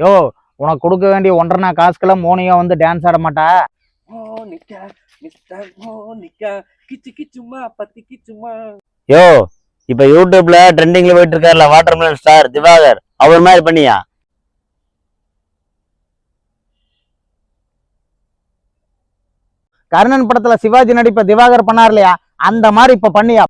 யோ உனக்கு கொடுக்க வேண்டிய ஒன்றரை காசுக்கெல்லாம் மோனியா வந்து டான்ஸ் ஆட மாட்டா? மோனிகா மிஸ்டர் மோனிகா கிச்சு கிச்சுமா பத்தி கிச்சுமா. யோ இப்ப யூடியூப்ல ட்ரெண்டிங்ல போயிட்டு இருக்காருல வாட்டர்மெலன் ஸ்டார் திவாகர் அவர் மாதிரி பண்ணியா? கர்ணன் படத்துல சிவாஜி நடிப்ப திவாகர் பண்ணார் இல்லையா அந்த மாதிரி இப்ப பண்ணியா?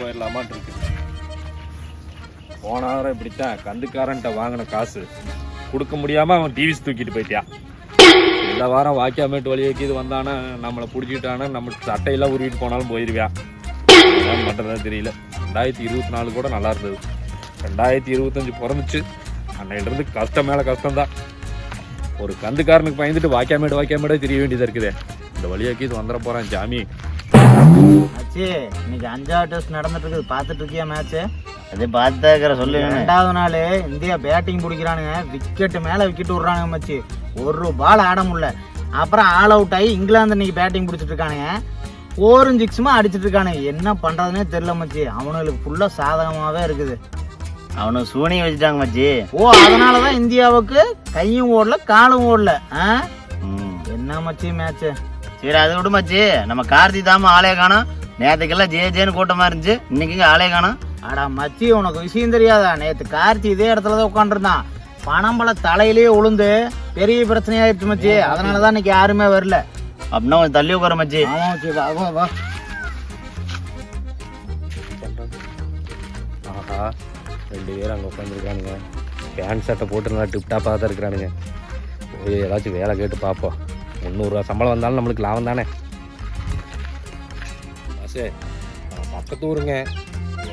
போயிடலாமான் இருக்குது போன வாரம் இப்படித்தான் கந்துக்காரன்ட்ட வாங்கின காசு. கொடுக்க முடியாம அவன் டிவிஸ் தூக்கிட்டு போயிட்டான் இந்த வாரம் வாக்கியாமேட்டு வழி வைக்கிது வந்தானா நம்மளை பிடிச்சிட்டானா நம்ம சட்டையெல்லாம் உருவிட்டு போனாலும் போயிருவியா? என்ன பண்றதா தெரியல. ரெண்டாயிரத்தி இருபத்தி நாலு கூட நல்லா இருந்தது. ரெண்டாயிரத்தி இருபத்தஞ்சு பிறந்துச்சு. அன்னையிலிருந்து கஷ்டம் மேல கஷ்டம்தான். ஒரு கந்துக்காரனுக்கு பயந்துட்டு வாக்கியாமேடு வாக்கியாமேடே தெரிய வேண்டியதா இருக்குதே. இந்த வழியாக்கி இது வந்துட போறான் ஜாமி. ஆச்சு இன்னைக்கு அஞ்சாவது டெஸ்ட் நடந்துட்டு இருக்குது. பார்த்துட்டு இருக்கியா மேட்ச் அது பார்த்தா இருக்கிற சொல்லு. ரெண்டாவது நாள் இந்தியா பேட்டிங் பிடிக்கிறானுங்க. விக்கெட் மேல விக்கெட் விடுறானுங்க மச்சி. ஒரு பால் ஆட முடியல. அப்புறம் ஆல் அவுட் ஆகி இங்கிலாந்து இன்னைக்கு பேட்டிங் பிடிச்சிட்டு இருக்கானுங்க. ஃபோரும் சிக்ஸுமா அடிச்சிட்டு இருக்கானுங்க. என்ன பண்றதுனே தெரியல மச்சி. அவனுங்களுக்கு ஃபுல்லா சாதகமாவே இருக்குது. அவனுக்கு சூனியம் வச்சுட்டாங்க மச்சி. ஓ அதனாலதான் இந்தியாவுக்கு கையும் ஓடல காலும் ஓடல. ஆ? என்ன மச்சி மேட்ச் சரி அதை விடு மச்சி நம்ம கார்த்தி தாம ஆளே காணோம். நேத்துக்கெல்லாம் ஜே ஜேன்னு கூட்டமா இருந்துச்சு. இன்னைக்கு ஆளே காணோம். அடா மச்சி உனக்கு விஷயம் தெரியாதா? நேத்து கார்த்தி இதே இடத்துல தான் உட்காந்துருந்தான் பணம்பழ தலையிலேயே உளுந்து பெரிய பிரச்சனையாயிடுச்சு மச்சி. அதனாலதான் இன்னைக்கு யாருமே வரல. அப்படின்னா கொஞ்சம் தள்ளி உட்கார மச்சி. ஆமா மச்சி. வா ஆஹா ரெண்டு பேரும் அங்கே உட்காந்துருக்கானுங்க பேண்ட் சட்டை போட்டு நல்லா டிப்டாப்பாக தான் இருக்கிறானுங்க. போய் ஏதாச்சும் வேலை கேட்டு பார்ப்போம் முந்நூறுரூவா சம்பளம் வந்தாலும் நம்மளுக்கு லாபம் தானே? பாசே நான் பக்கத்து ஊருங்க.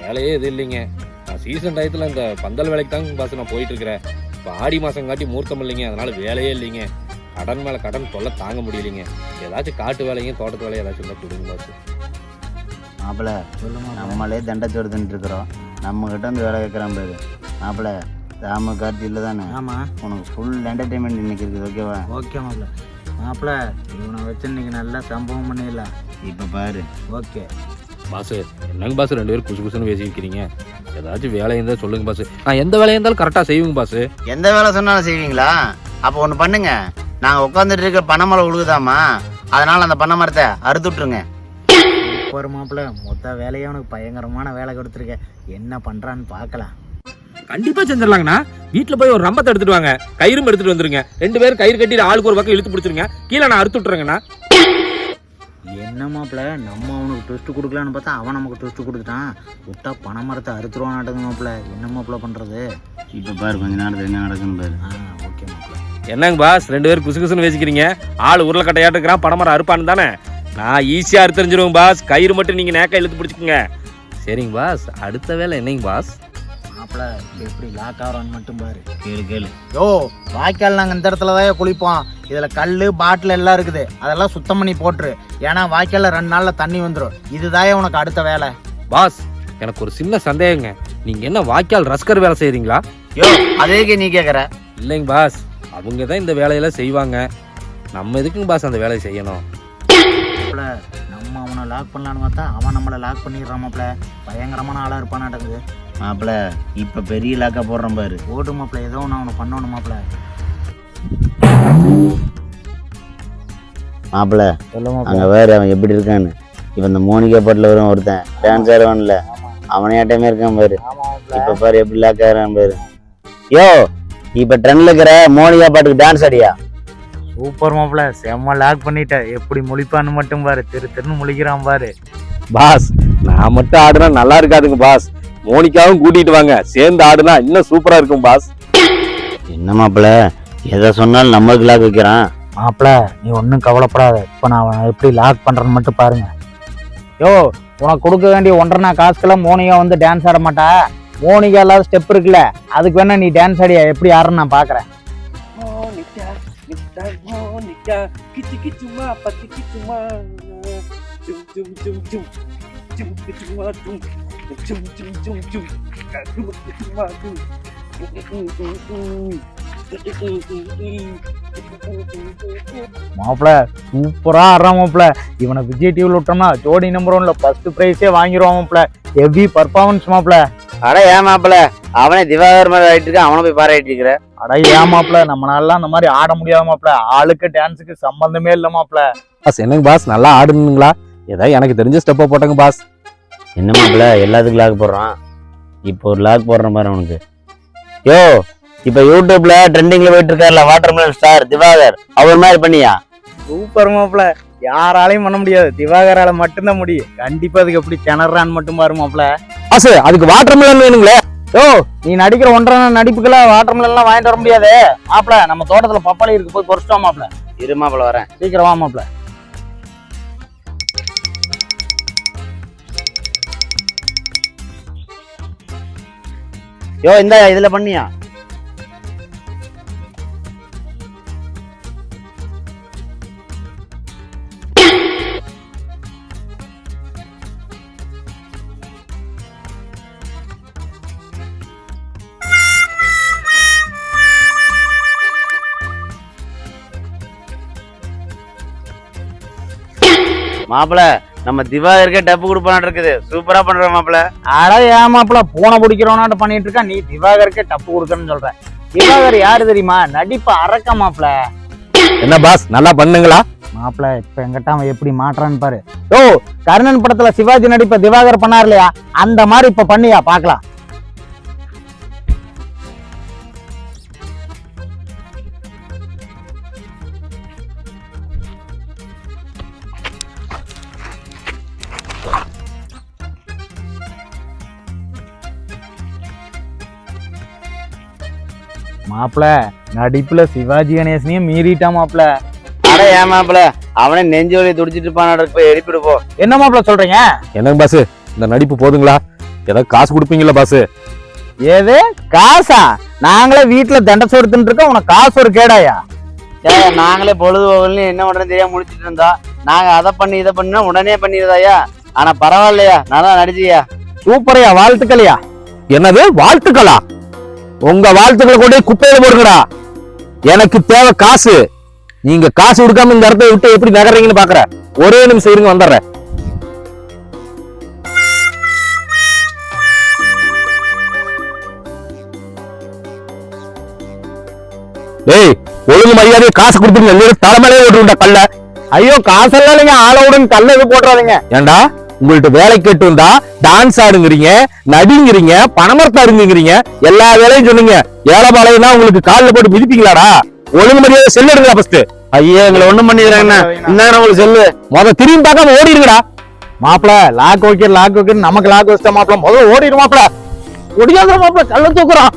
வேலையே இது இல்லைங்க. நான் சீசன் டயத்தில் இந்த பந்தல் வேலைக்கு தாங்க பாஸ் நான் போயிட்டு இருக்கிறேன் இப்போ ஆடி மாதம் காட்டி மூர்த்தம் இல்லைங்க. அதனால வேலையே இல்லைங்க. கடன் மேலே கடன் தொல்லை தாங்க முடியலைங்க. ஏதாச்சும் காட்டு வேலைங்க தோட்டத்து வேலையும் ஏதாச்சும் இருந்தால் கொடுங்க பாஸ் மாப்பிள சொல்லுமா நம்மளே தண்டச்சோடு தின்ட்டு இருக்கிறோம். நம்ம கிட்ட வந்து வேலை கேட்கறான் பேரு. மாப்பிள தாம கார்த்தி இல்லை தானே? ஆமா. உனக்கு ஃபுல் என்டர்டைன்மெண்ட் இன்னைக்கு இருக்குது ஓகேவா ஓகே மாப்ள மாப்ள இவனை வச்சு இன்னைக்கு நல்லா சம்பவம் பண்ணிடலாம். இப்போ பாரு. ஓகே. பாஸ் என்னங்க பாஸ் ரெண்டு பேரும் குசு குசுன்னு பேசிக்கிறீங்க ஏதாச்சும் வேலை இருந்தால் சொல்லுங்க பாஸ் நான் எந்த வேலையா இருந்தாலும் கரெக்டாக செய்வேங்க பாஸ் எந்த வேலை சொன்னாலும் செய்வீங்களா? அப்போ ஒன்று பண்ணுங்க. நாங்கள் உட்காந்துட்டு இருக்க பனைமரம் உழுகுதாமா? அதனால அந்த பனை மரத்தை அறுத்து விட்ருங்க சூப்பர் மாப்ள மொத்த வேலையே உனக்கு பயங்கரமான வேலை கொடுத்துருக்க. என்ன பண்றான்னு பார்க்கலாம். கண்டிப்பா செஞ்சிடலாங்கண்ணா. வீட்டில் போய் ஒரு ரம்பத்தை எடுத்துட்டு வாங்க. கயிறும் எடுத்துட்டு வந்துருங்க. ரெண்டு பேரும் கயிறு கட்டி ஆளுக்கு ஒரு பக்கம் இழுத்து பிடிச்சிருங்க. கீழே நான் அறுத்து விட்டுறேங்கண்ணா. என்ன மாப்ள நம்ம அவனுக்கு ட்விஸ்ட் கொடுக்கலான்னு பார்த்தா அவன் நமக்கு ட்விஸ்ட் கொடுத்துட்டான். விட்டா பனை மரத்தை அறுத்துருவான் மாப்ள என்ன மாப்ள பண்றது? இப்போ பாரு கொஞ்ச நேரத்தில் என்ன நடக்குன்னு பாரு. ஆ ஓகே மாப்ள என்னங்க பாஸ் ரெண்டு பேரும் குசு குசுன்னு பேசிக்கிறீங்க ஆள் உருளைக்கட்டையாட்டு இருக்கிறான் பணமரம் அறுப்பான்னு தானே. நான் ஈஸியாக அறுத்தறிஞ்சிருவேன் பாஸ். கயிறு மட்டும் நீங்கள் நேக்கா இழுத்து பிடிச்சிக்கோங்க. சரிங்க பாஸ். அடுத்த வேலை என்னங்க பாஸ்? இப்ப எப்படி லாக் ஆகிறான்னு மட்டும் பாரு. கேளு கேளு. யோ வாய்க்கால் நாங்கள் இந்த இடத்துல தான் குளிப்போம். இதில் கல் பாட்டில் எல்லாம் இருக்குது. அதெல்லாம் சுத்தம் பண்ணி போட்டுரு. ஏன்னா வாய்க்காலில் ரெண்டு நாளில் தண்ணி வந்துடும் இதுதான் உனக்கு அடுத்த வேலை. பாஸ் எனக்கு ஒரு சின்ன சந்தேகங்க. நீங்கள் என்ன வாய்க்கால் ரஸ்கர் வேலை செய்கிறீங்களா யோ அதேக்கு நீ கேட்குற இல்லைங்க பாஸ். அவங்க தான் இந்த வேலையெல்லாம் செய்வாங்க. நம்ம எதுக்குங்க பாஸ் அந்த வேலையை செய்யணும்? நம்ம அவனை லாக் பண்ணலான்னு பார்த்தா அவன் நம்மளை லாக் பண்ணிடுறான் மாப்ள பயங்கரமான ஆளாக இருப்பான் நடக்குது மாப்பிள இப்போ பெரிய லாக்கா போடுறேன் பாரு. ஓடு மாப்ள ஏதோ ஒன்று அவனை பண்ணணும் மாப்ள மாப்பிள சொல்ல அங்கே வேறு அவன் எப்படி இருக்கான்னு. இப்போ இந்த மோனிகா பாட்டில் வரும் ஒருத்தன். டான்ஸ் ஆடுவான்ல. அவனே ஆட்டமே இருக்கான் பாரு. இப்போ பாரு எப்படி லாக் ஆகிறான் பாரு. யோ இப்போ ட்ரெண்ட்ல இருக்கிற மோனிகா பாட்டுக்கு டான்ஸ் ஆடியா? சூப்பர் மாப்ள செம்ம லாக் பண்ணிட்ட எப்படி முழிப்பான்னு மட்டும் பாரு. திரு திருன்னு முழிக்கிறான் பாரு. பாஸ் நான் மட்டும் ஆடுனா நல்லா இருக்காதுங்க பாஸ். மோனிகாவும் கூட்டிட்டு வாங்க. சேர்ந்து ஆடுனா இன்னும் சூப்பரா இருக்கும் பாஸ். என்ன மாப்பிள எதை சொன்னாலும் நம்மளுக்கு லாக் வைக்கிறான். மாப்ள நீ ஒன்றும் கவலைப்படாத. இப்போ நான் அவனை எப்படி லாக் பண்ணுறேன்னு மட்டும் பாருங்க. யோ உனக்கு கொடுக்க வேண்டிய ஒன்றரை நாள் காசுக்கெல்லாம் மோனிகா வந்து டான்ஸ் ஆட மாட்டா. மோனிகா இல்லாத ஸ்டெப் இருக்குல்ல. அதுக்கு வேணா நீ டான்ஸ் ஆடியா? எப்படி ஆடுறன்னு நான் பார்க்குறேன் மிஸ்டர் மோனிகா கிச்சு கிச்சுமா பத்தி கிச்சுமா ஜும் ஜும் ஜும் ஜும் மாப்பிள சூப்பரா ஆடுறான் மாப்பிள. இவனை விஜய் டிவில விட்டோம்னா ஜோடி நம்பர் ஒன்ல ஃபர்ஸ்ட் பிரைஸே வாங்கிடுவான் மாப்பிள. ஹெவி பர்ஃபார்மன்ஸ் மாப்பிள. அட ஏன் மாப்பிள? அவனே திவாகர் மாதிரி ஆயிட்டு இருக்கான் அவனை போய் பாராட்டிட்டு இருக்கிற. அட ஏன் மாப்பிள? நம்மளால அந்த மாதிரி ஆட முடியாத மாப்பிள. ஆளுக்கு டான்ஸுக்கு சம்பந்தமே இல்ல மாப்பிள. பாஸ் என்னங்க பாஸ்? நல்லா ஆடுனீங்களா? ஏதோ எனக்கு தெரிஞ்ச ஸ்டெப்பை போட்டங்க பாஸ். என்ன மாப்பிள? எல்லாத்துக்கும் லாக் போடுறான். இப்போ ஒரு லாக் போடுற மாதிரி அவனுக்கு. யோ இப்ப யூடியூப்ல ட்ரெண்டிங்ல போயிட்டு இருக்காருல வாட்டர்மெலன் ஸ்டார் திவாகர். அவர் மாதிரி பண்ணியா? சூப்பர் மாப்பிள. யாராலையும் பண்ண முடியாது. திவாகரால மட்டும்தான் முடியும். கண்டிப்பா அதுக்கு எப்படி திணறான்னு மட்டும் பாரு மாப்பிள. பாஸ் அதுக்கு வாட்டர் மிலன் வேணுங்களே. ஓ நீ நடிக்கிற ஒன்றரை நடிப்புக்கெல்லாம் வாட்டர் எல்லாம் வாங்கிட்டு வர முடியாது. மாப்பிள நம்ம தோட்டத்துல பப்பாளி இருக்கு போய் பொறிச்சிட்டோம் மாப்பிள. இரு மாப்பிள வரேன். சீக்கிரம் வா மாப்பிள. யோ இந்த இதுல பண்ணியா? மாப்பிள நம்ம திவாகருக்கே டப்பு கொடுப்பான் இருக்குது. சூப்பரா பண்ற மாப்பிள. அட ஏன் மாப்பிள பூனை பிடிக்கிறவனாட்ட பண்ணிட்டு இருக்கா நீ திவாகருக்கே டப்பு கொடுக்கணும்னு சொல்ற. திவாகர் யாரு தெரியுமா? நடிப்பு அரக்க மாப்பிள. என்ன பாஸ் நல்லா பண்ணுங்களா? மாப்பிள இப்ப எங்கிட்ட அவன் எப்படி மாட்டுறான்னு பாரு. ஓ கர்ணன் படத்துல சிவாஜி நடிப்ப திவாகர் பண்ணார் இல்லையா? அந்த மாதிரி இப்ப பண்ணியா? பாக்கலாம் மாப்பிள. நடிப்புல சிவாஜி கணேசனையும் மீறிட்டான் மாப்பிள. அட ஏன் மாப்பிள? அவனே நெஞ்சு வலி துடிச்சிட்டு இருப்பான் போய் எழுப்பிடு போ. என்ன மாப்பிள சொல்றீங்க? என்னங்க பாஸ் இந்த நடிப்பு போதுங்களா? ஏதோ காசு கொடுப்பீங்களா பாஸ் ஏது காசா? நாங்களே வீட்டுல தண்டை சோறு இருக்கோம் உனக்கு காசு ஒரு கேடாயா? நாங்களே பொழுதுபோகல்னு என்ன பண்றது தெரியாம முடிச்சிட்டு இருந்தோம் நாங்க அதை பண்ணி இதை பண்ணா உடனே பண்ணிடுதாயா? ஆனா பரவாயில்லையா? நல்லா நடிச்சியா? சூப்பரையா வாழ்த்துக்களையா? என்னது வாழ்த்துக்களா? உங்க வாழ்த்துக்களை கொண்டு குப்பையில போடுங்கடா. எனக்கு தேவை காசு. நீங்க காசு கொடுக்காம இந்த இடத்த விட்டு எப்படி நகர்றீங்கன்னு பாக்குறேன் ஒரே நிமிஷம் இருங்க வந்துடுறேன். டேய் ஒழுங்கு மரியாதையை காசு கொடுத்துருங்க. இல்லையா தலைமையிலே ஓட்டுருண்டா கல்ல. ஐயோ காசெல்லாம் இல்லைங்க. ஆளவுடன் கல்ல இது போட்டுறாதீங்க. ஏண்டா உங்கள்ட்ட வேலை கேட்டு வந்தா டான்ஸ் ஆடுங்கிறீங்க நடிங்கிறீங்க பணமரத்தாருங்கிறீங்க எல்லா வேலையும் சொன்னீங்க ஏழை உங்களுக்கு காலில் போட்டு மிதிப்பீங்களாடா? ஒழுங்கு மரியாதை செல் எடுங்களா ஃபர்ஸ்ட் ஐயோ எங்களை ஒண்ணும் பண்ணிடுறாங்கண்ணா இந்த உங்களுக்கு செல்லு. முத திரும்பி பார்க்காம ஓடிடுங்கடா மாப்பிள லாக் ஓகே லாக் ஓகே நமக்கு லாக் வச்சா மாப்பிள முதல்ல ஓடிடு மாப்பிள. ஒடியாத மாப்பிள கள்ள தூக்குறான்.